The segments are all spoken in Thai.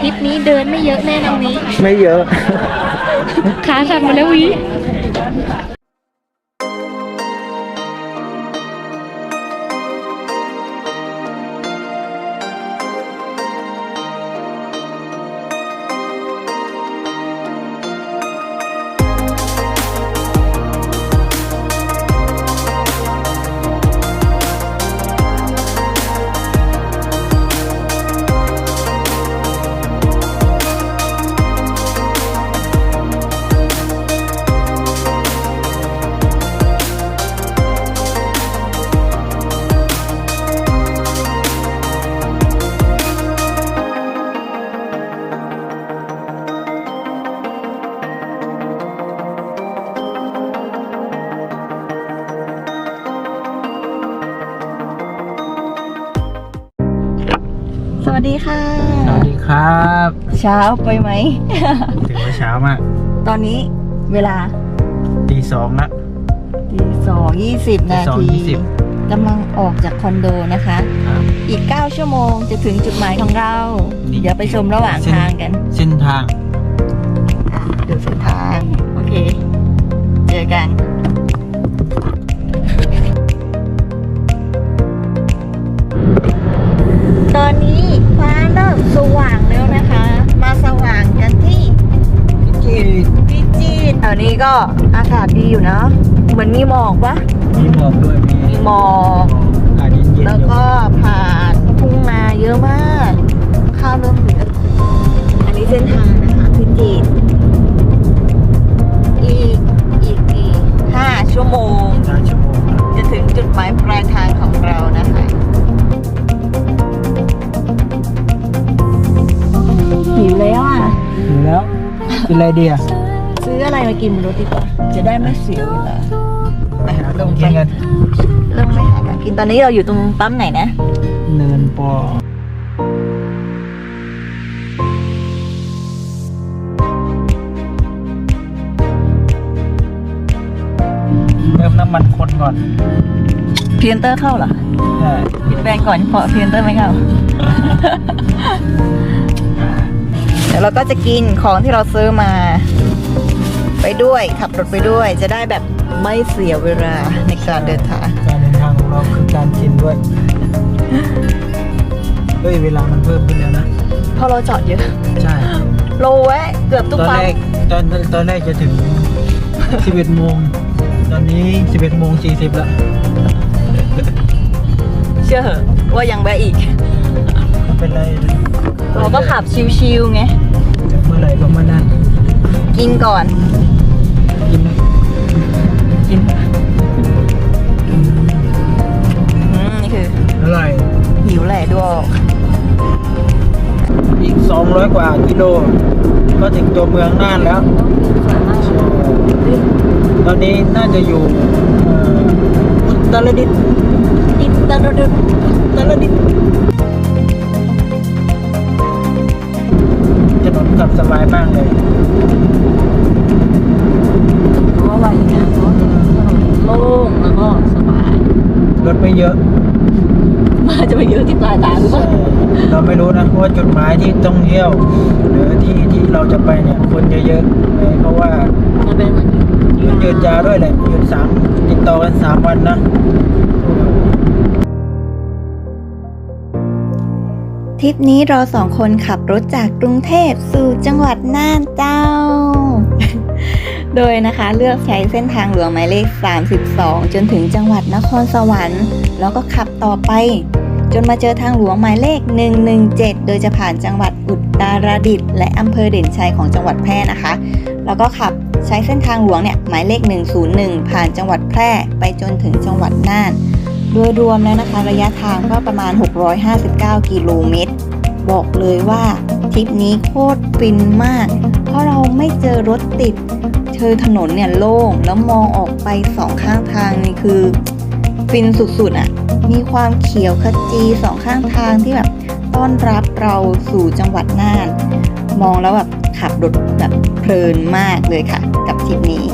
ทริปนี้เดินไม่เยอะแน่นอนนี้ ไม่เยอะ ขาสั่นหมดแล้ววิ ช้าไปไหม ถือว่าเช้ามาก ตอนนี้เวลาตีสองละตีสองยี่สิบตีนาสองทียี่สิบกำลังออกจากคอนโดนะคะ ครับ อีก 9 ชั่วโมงจะถึงจุดหมายของเรา นี่ เดี๋ยวไปชมระหว่างทางกันเส้นทาง อะดูเส้นทาง โอเค เจอกัน ถวนี้ก็อากาศดีอยู่นะ เหมือนมีหมอกปะมีหมอกด้วยมีมีหมอกอากาศเย็นๆแล้วอยู่ก็ผ่านทุ่งนาเยอะมาก ข้าวเริ่มเหลืองอันนี้เส้นทางนะคะพิจิตรอีกอีกอีกห้าชั่วโมงห้าชั่วโมงละจะถึงจุดหมายปลายทางของเรานะคะหิวแล้วอะอยู่แล้วกินอะไรดีอะซื้ ออะไรมากินบนรถดีกว่า จะได้ไม่เสียเวลาไปหาลงกิไปนกันเริ่มไปหาของกินตอนนี้เราอยู่ตรงปั๊มไหนนะ เนินปอเริ่มน้ำมันคนก่อนพรีเซนเตอร์เข้าเหรอใช่ปิดแบรนด์ก่อนเพราะพรีเซนเตอร์ไม่เข้า เดี๋ยวเราก็จะกินของที่เราซื้อมา ไปด้วยขับรถไปด้วย จะได้แบบไม่เสียเวลาในการเดินทางการเดินทางของเราคือการกินด้วยเฮ้ยเวลามันเพิ่มขึ้นแล้วนะเพราะเราจอดเยอะ ใช่โลแวะเกือบทุกตอนปั๊มแรกตอนตอนแรกจะถึง 11โมงตอนนี้ 11โมง40แล้วเชื่อเหอะว่ายังแวะอีก ไม่เป็นไรเราก็ขับชิวๆไงเมื่อไหร่ก็มานั่นกินก่อน กินกินอืมนี่คืออร่อยหิวแหละดูออกอีก 200 กว่ากิโล ก็ถึงตัวเมืองน่านแล้ว ตอนนี้น่าจะอยู่เอ่ออุตรดิตถ์อิตาลีอุตรดิตถ์ถนนขับสบายมากเลย เยอะมาจะไปเยอะที่ปลายทางหรือเปล่าเราไม่รู้นะว่าจุดหมายที่ต้องเที่ยวหรือที่ที่เราจะไปเนี่ยคนจะเยอะไหมเพราะว่ามันเป็นเหมือนหยุดหยุดยาวด้วยแหละหยุดสามติดต่อกันสามวันนะ ทริปนี้เราสองคนขับรถจากกรุงเทพสู่จังหวัดน่านเจ้า โดยนะคะเลือกใช้เส้นทางหลวงหมายเลข 32 จนถึงจังหวัดนครสวรรค์ แล้วก็ขับต่อไป จนมาเจอทางหลวงหมายเลข 117 โดยจะผ่านจังหวัดอุตรดิตถ์และอำเภอเด่นชัยของจังหวัดแพร่นะคะ แล้วก็ขับใช้เส้นทางหลวงเนี่ยหมายเลข 101 ผ่านจังหวัดแพร่ไปจนถึงจังหวัดน่าน ดยรวมแล้วนะคะระยะทางก็ประมาณ 659 กิโลเมตร บอกเลยว่าทริปนี้โคตรฟินมาก เพราะเราไม่เจอรถติดเธอถนนเนี่ยโล่ง แล้วมองออกไปสองข้างทางนี่คือ ฟินสุดๆอะ่ะ มีความเขียวขจีสองข้างทางที่แบบต้อนรับเราสู่จังหวัดน่าน มองแล้วแบบขับรถแบบเพลินมากเลยค่ะ กับทริปนี้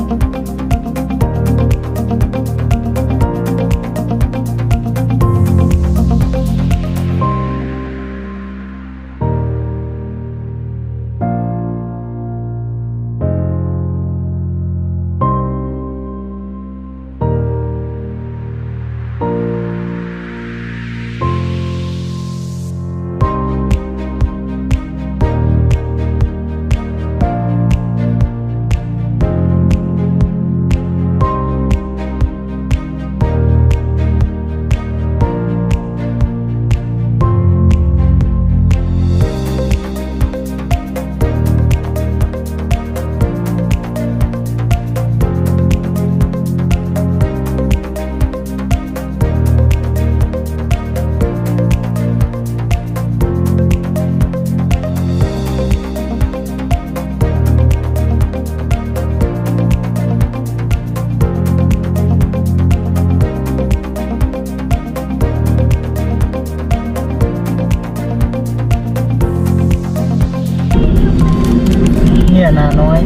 นาน้อย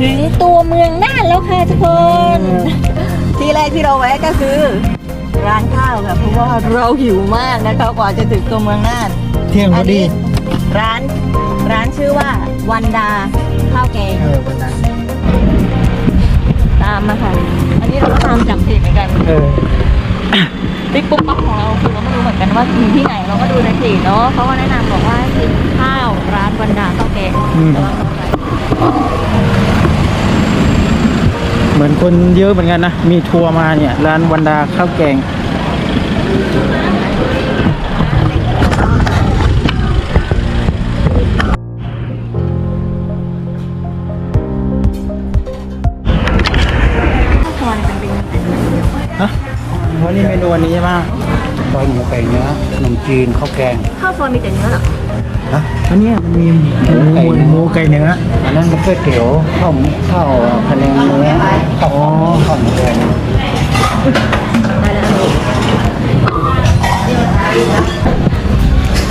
ถึงตัวเมืองน่านแล้วค่ะทุกคน ที่แรกที่เราแวะก็คือ ร้านข้าวค่ะเพราะว่าเราหิวมากนะคะกว่าจะถึงตัวเมืองน่านเที่ยงพอดีร้านร้านชื่อว่าวันดาข้าวแกงเออวันนั้นตามมาค่ะอั นนี้เราก็ตามจับเพจเหมือนกันเออติ๊กปุ๊บปั๊บของเราคือเราไม่รู้เหมือนกันว่ามีที่ไหนเราก็ดูในเพจเนาะเขาก็แนะนำบอกว่าให้กินข้าวร้านวันดาข้าวแกงอืมแต่ว่าเราไปเหมือนคนเยอะเหมือนกันนะ มีทัวร์มาเนี่ย ร้านวันดาข้าวแกง นนี้เมนูวันนี้ใช่ไหมซอยหมูไก่เนื้อขนมจีนข้าวแกงข้าวซอยมีแต่เนื้อเหรออันเนี้ยมันมีหมูหมูหมูไก่เนื้ออันนั้นก็ก๋วยเตี๋ยวข้าวหมูข้าวพะแนงเนื้อข้าวหอมข้าวหมูแดงได้แล้ว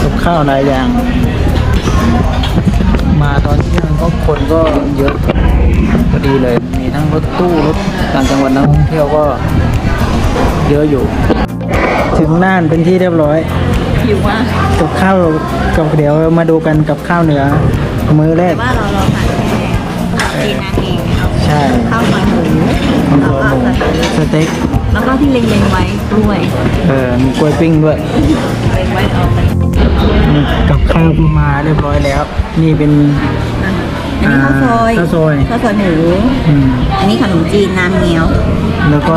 กับข้าวหลายอย่าง มาตอนเที่ยงก็คนก็เยอะพอดีเลย มีทั้งรถตู้รถต่างจังหวัดนักท่องเที่ยวก็ เยอะอยู่ ถึงน่านเป็นที่เรียบร้อยหิวมากกับข้าวกับเดี๋ยวมาดูกันกับข้าวเหนือ มื้อแรแต่กว่าเราเราสั่งแค่จีนนางเองใช่ข้าวซอยหมูข้าวแล้วซอยก็หมูสเต็กแล้วก็ที่เล็งๆไว้กล้วยเออมีกล้วยปิ้งด้วยเล็งไว้เอาไปนี่กับข้าวก็มาเรียบร้อยแล้ว นี่เป็นอันนี้ข้าวซอยข้าวซอยข้าวซอยหมูอืมอันนี้ขนมจีนน้ำเงี้ยวแล้วก็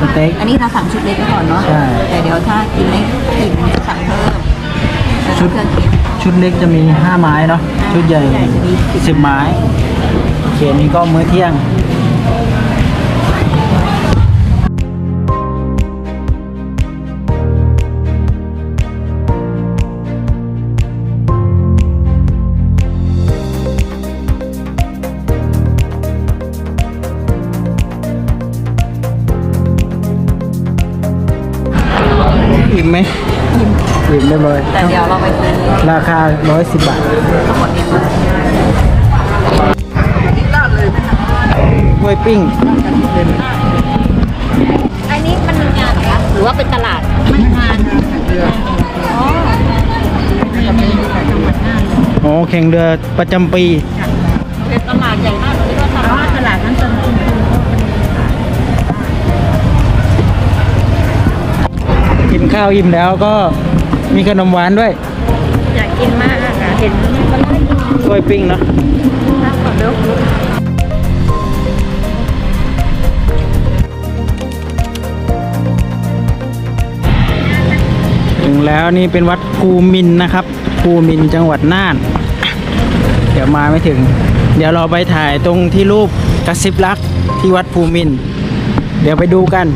สเต็กอันนี้เราสั่งชุดเล็กไปก่อนเนาะใช่ แต่เดี๋ยวถ้ากินไม่อิ่มสั่งเพิ่มชุดเครื่องเคียง ชุดเล็กจะมี 5 ไม้เนาะชุดใหญ่ใหญ่จะมี10 10 ไม้โอเคนี่ก็มื้อเที่ยง แต่เดี๋ยวเราไปซื้อราคา 110 บาททั้งหมดนี้กล้วยปิ้ง อันนี้มันมีงานเหรอคะหรือว่าเป็นตลาด มันงานอ๋ออ๋อแข่งเรือประจำปี เป็นตลาดใหญ่มากเลยก็ทำว่าตลาดนั้นจะกินข้าวอิ่มแล้วก็ มีขนมหวานด้วย อยากกินมากอะเห็นมันน่ากินกล้วยปิ้งเนาะมากกว่าเดิมถึงแล้วนี่เป็นวัดภูมินทร์นะครับภูมินทร์จังหวัดน่าน เดี๋ยวมาไม่ถึง เดี๋ยวเราไปถ่ายตรงที่รูปกระซิบรักที่วัดภูมินทร์เดี๋ยวไปดูกัน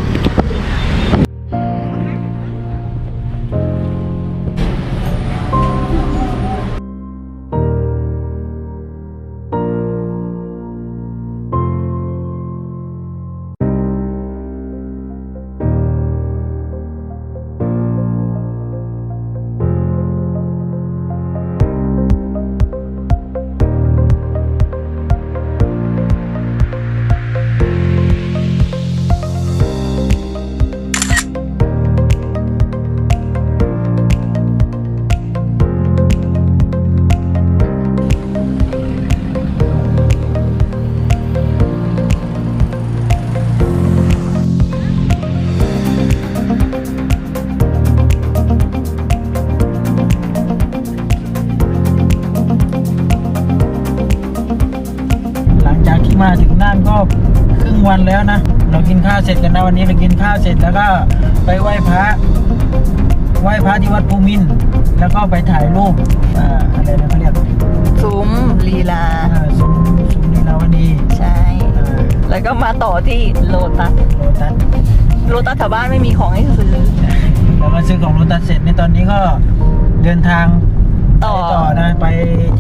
วเสร็จกันนะวันนี้เรากินข้าวเสร็จแล้วก็ไปไหว้พระไหว้พระที่วัดภูมินทร์แล้วก็ไปถ่ายรูปอ่าอะไรนะเขาเรียกซุ้มลีลา อ่าสุมสุมนีลาวดีใช่ อ่าแล้วก็มาต่อที่โลตัสโรตัสโลตัสแถวบ้านไม่มีของให้ซื้อ แล้วมาซื้อของโรตัสเสร็จในตอนนี้ก็เดินทางต่อ ไปต่อนะไป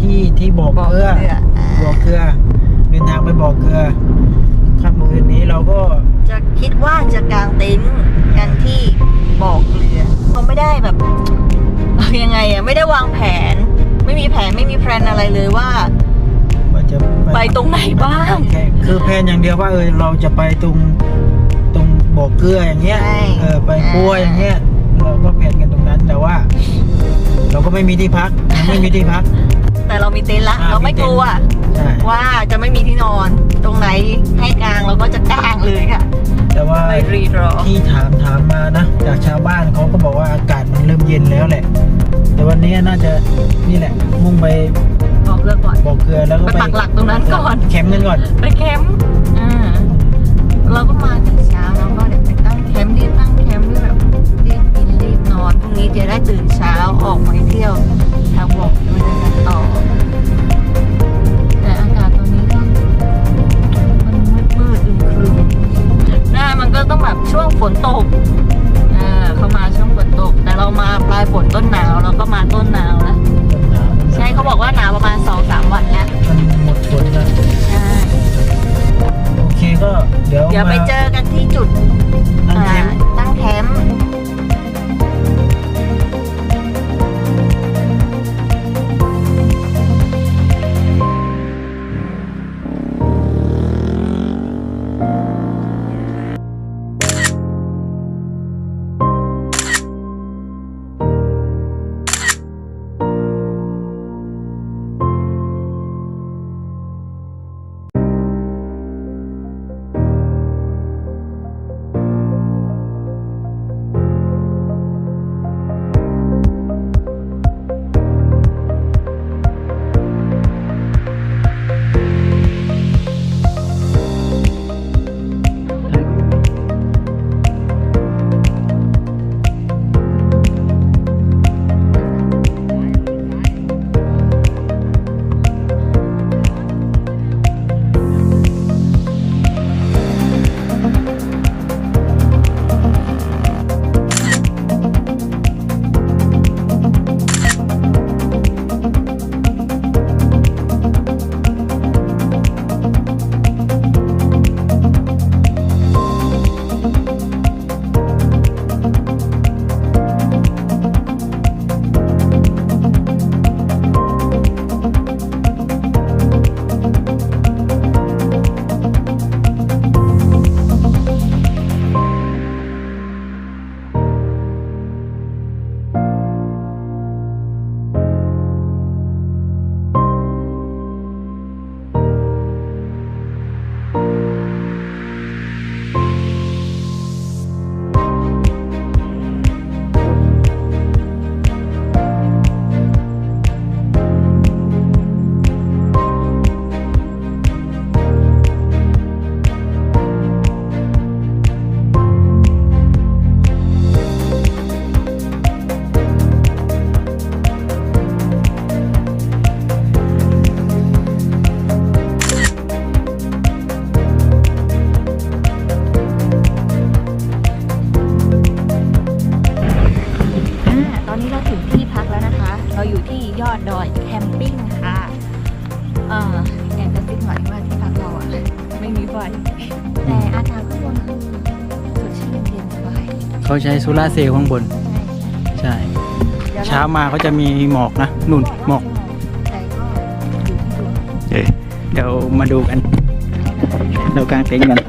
ที่ที่บ่อบ่อเกลือ เกลืออ่า บ่อเกลือเดินทางไปบ่อเกลือข้ามมือคืนนี้เราก็ จะคิดว่าจะกางเต็นท์กันที่บอกเรือเขาไม่ได้แบบเอายังไงอะไม่ได้วางแผน ไม่มีแผนไม่มีแพลนอะไรเลยว่าว่าจะไปตรงไหนบ้างแค่คือแพลนอย่างเดียวว่าเออเราจะไปตรงตรงบ่อเกลืออย่างเงี้ยใช่เออไปปัวอย่างเงี้ย เราก็แพลนกันตรงนั้นแต่ว่า เราก็ไม่มีที่พักยังไม่มีที่พัก แต่เรามีเต็นท์ละอ่าเราไม่มีเต็กนท์ลัวใช่ว่าจะไม่มีที่นอน ตรงไหนให้กางเราก็จะกางเลยค่ะ แต่ว่าไม่รีรอ ที่ถามถามมานะ จากชาวบ้านเขาก็บอกว่าอากาศมันเริ่มเย็นแล้วแหละ แต่วันนี้น่าจะนี่แหละ มุ่งไปบอกเลิกก่อนบ่อเกลือแล้วก็ไปปักหลักตรงนั้นก่อน แคมป์กันก่อน ไปแคมป์อ่าเราก็มาแต่เช้าแล้วก็เดี๋ยวไปตั้งแคมป์รีบตั้งแคมป์รีบแบบรีบกินรีบนอนพรุ่งนี้จะได้ตื่นเช้าออกไปเที่ยว ทางบอกด้วยกันต่อ แต่อากาศตอนนี้ก็มันมืดมืดๆอึมครึมหน้ามันก็ต้องแบบช่วงฝนตกอ่าเขามาช่วงฝนตก แต่เรามาปลายฝนต้นหนาวเราก็มาต้นหนาวแล้วใช่เขาบอกว่าหนาวประมาณสองสามวันแล้วมันหมดฝนแล้วใช่โอเคก็เดี๋ยวเดี๋ยวไปมาเจอกันที่จุดตั้งแคมป์ ใช้โซลาร์เซลล์ข้างบน ใช่ดี๋ยวรเช้ามาก็จะมีหมอกนะนุ่นหมอกแต่ก็อยู่ที่ดวงเอ้ยเดี๋ยวมาดูกัน เรากางเต็นท์กัน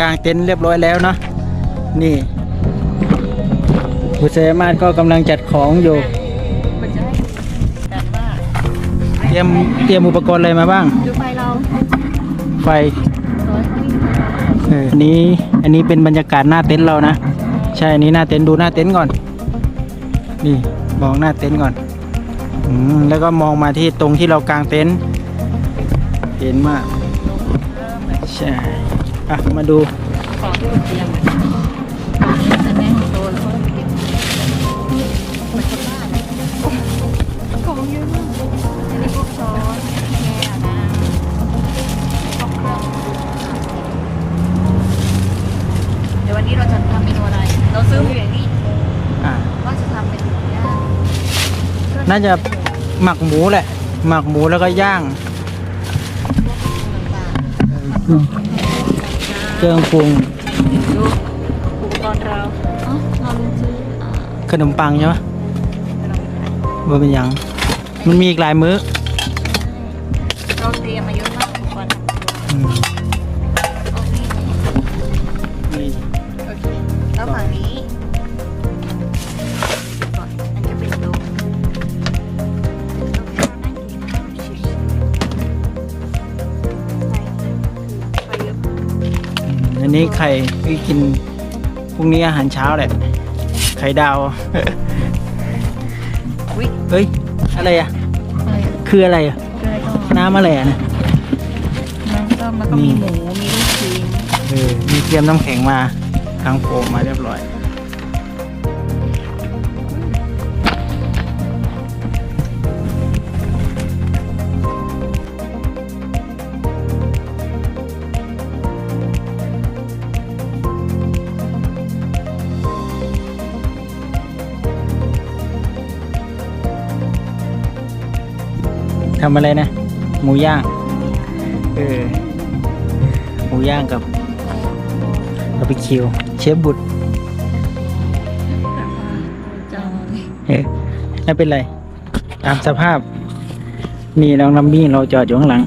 กางเต็นท์เรียบร้อยแล้วเนาะนี่บุษยมาศก็กำลังจัดของอยู่ เตรียมเตรียมอุปกรณ์อะไรมาบ้าง ดูไฟเราไฟเอออันนี้อันนี้เป็นบรรยากาศหน้าเต็นท์เรานะ ใช่อันนี้หน้าเต็นท์ดูหน้าเต็นท์ก่อน นี่มองหน้าเต็นท์ก่อนอืมแล้วก็มองมาที่ตรงที่เรากางเต็นท์เห็นมากใช่ อะมาดูของที่มันเตรียมของที่จะแน่นโตแล้วก็เก็บมันจะบ้าเลยของเยอะมากอันนี้พวกช้อนแก้วนะพวกเครื่องเดี๋ยววันนี้เราจะทำเมนูอะไร เราซื้อมาอย่างนี้อะว่าจะทำเป็นหมูย่างน่าจะหมักหมูแหละ หมักหมูแล้วก็ย่าง ต่าง เครื่องปรุงๆดูอุปกรณ์เราอ๋อเราลืมซื้ออ่าขนมปังใช่ไหมว่าเป็นหยัง มันมีอีกหลายมื้อ นนี้ไข่ที่กินพรุ่งนี้อาหารเช้าแหละ ไข่ดาวอุ๊ยเฮ้ยอะไรอะอะไรคืออะไรอะ คืออะไรก็น้ำอะไรอะเนี่ยมันก็มันก็มีหมู มีลูกชิ้นเออมีเตรียมน้ำแข็งมาทางโฟมมาเรียบร้อย ทำอะไรนะ หมูย่าง เออ หมูย่างกับบาร์บีคิว เชฟบุตรเอ๊ะไม่เป็นไร ตามสภาพ นี่น้องลัมบี้เราจอดอยู่ข้างหลัง